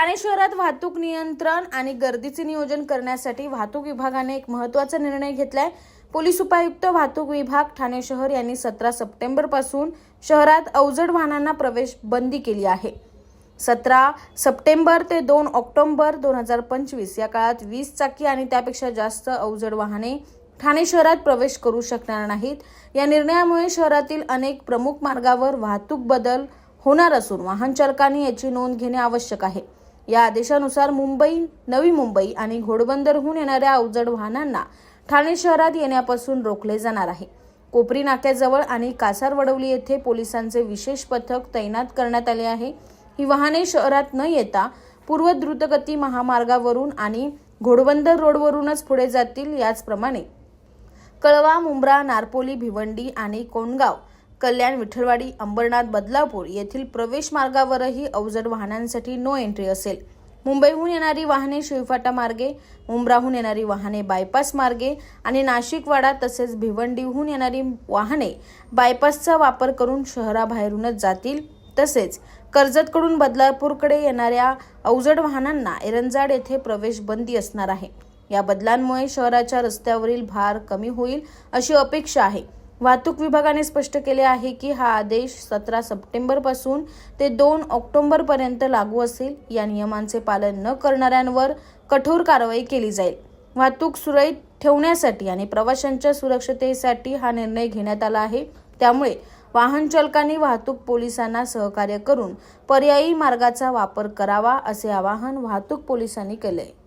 ठाणे शहरात वाहतूक नियंत्रण आणि गर्दीचे नियोजन करण्यासाठी वाहतूक विभागाने एक महत्त्वाचा निर्णय घेतलाय. पोलीस उपायुक्त वाहतूक विभाग ठाणे शहर यांनी सतरा सप्टेंबरपासून शहरात अवजड वाहनांना प्रवेश बंदी केली आहे. सतरा सप्टेंबर ते दोन ऑक्टोंबर दोन हजार पंचवीस या काळात वीस चाकी आणि त्यापेक्षा जास्त अवजड वाहने ठाणे शहरात प्रवेश करू शकणार नाहीत. या निर्णयामुळे शहरातील अनेक प्रमुख मार्गावर वाहतूक बदल होणार असून वाहन चालकांनी याची नोंद घेणे आवश्यक आहे. या आदेशानुसार मुंबई नवी मुंबई आणि घोडबंदरहून येणाऱ्या अवजड वाहनांना ठाणे शहरात येण्यापासून रोखले जाणार आहे. कोपरी नाक्याजवळ आणि कासारवडवली येथे पोलिसांचे विशेष पथक तैनात करण्यात आले आहे. ही वाहने शहरात न येता पूर्व द्रुतगती महामार्गावरून आणि घोडबंदर रोडवरूनच पुढे जातील याचप्रमाणे कळवा मुंब्रा नारपोली भिवंडी आणि कोंडगाव कल्याण विठ्ठलवाडी अंबरनाथ बदलापूर येथील प्रवेश मार्गावरही अवजड वाहनांसाठी नो एंट्री असेल. मुंबईहून येणारी वाहने शिवफाटा मार्गे मुंब्राहून येणारी वाहने बायपास मार्गे आणि नाशिकवाडा तसेच भिवंडीहून येणारी वाहने बायपासचा वापर करून शहराबाहेरूनच जातील. तसेच कर्जतकडून बदलापूरकडे येणाऱ्या अवजड वाहनांना एरंजाड येथे प्रवेश बंदी असणार आहे. या बदलांमुळे शहराच्या रस्त्यावरील भार कमी होईल अशी अपेक्षा आहे. वाहतूक विभागाने स्पष्ट केले आहे की हा आदेश सतरा सप्टेंबरपासून ते दोन ऑक्टोबरपर्यंत लागू असेल. या नियमांचे पालन न करणाऱ्यांवर कठोर कारवाई केली जाईल. वाहतूक सुरळीत ठेवण्यासाठी आणि प्रवाशांच्या सुरक्षतेसाठी हा निर्णय घेण्यात आला आहे. त्यामुळे वाहन चालकांनी वाहतूक पोलिसांना सहकार्य करून पर्यायी मार्गाचा वापर करावा असे आवाहन वाहतूक पोलिसांनी केले.